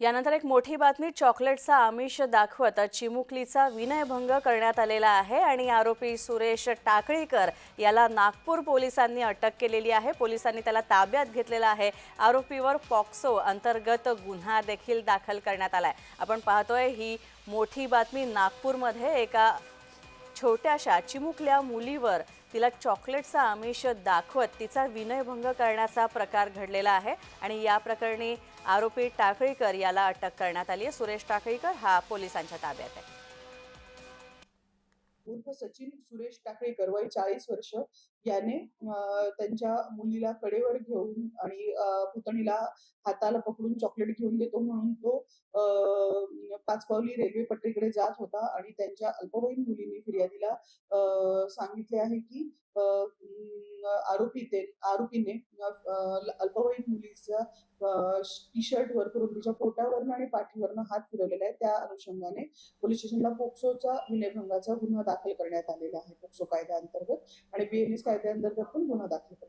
यानंतर एक मोठी बातमी चॉकलेटचा आमिष दाखवत चिमुकलीचा विनयभंग करण्यात आलेला आहे आणि आरोपी सुरेश टाकळीकर याला नागपूर पोलिसांनी अटक केलेली आहे. पोलिसांनी त्याला ताब्यात घेतलेला आहे. आरोपीवर पॉक्सो अंतर्गत गुन्हा देखील दाखल करण्यात आला आहे आपण पाहतोय ही मोठी बातमी नागपूरमध्ये एका छोट्याशा चिमुकल्या मुलीवर तिला चॉकलेटचा आमिष दाखवत तिचा विनयभंग करण्याचा प्रकार घडलेला आहे आणि या प्रकरणी आरोपी टाकळीकर याला अटक करण्यात आली आहे. सुरेश टाकळीकर हा पोलिसांच्या ताब्यात आहे. उर्फ सचिन सुरेश टाकळेकर वय चाळीस वर्ष. याने त्यांच्या मुलीला कडेवर घेऊन आणि पुतणीला हाताला पकडून चॉकलेट घेऊन देतो म्हणून तो पाचपावली रेल्वे पट्टीकडे जात होता आणि त्यांच्या अल्पवयीन मुलीने फिर्यादीला सांगितले आहे की आरोपी ते आरोपीने अल्पवयीन मुलीचा टी शर्ट वर करून तिच्या पोटावरनं आणि पाठीवरनं हात फिरवलेला आहे. त्या अनुषंगाने पोलीस स्टेशनला पोक्सोचा विनयभंगाचा गुन्हा दाखल करण्यात आलेला आहे पोक्सो कायद्याअंतर्गत. आणि बीएनएस कायद्याअंतर्गत पण गुन्हा दाखल करण्यात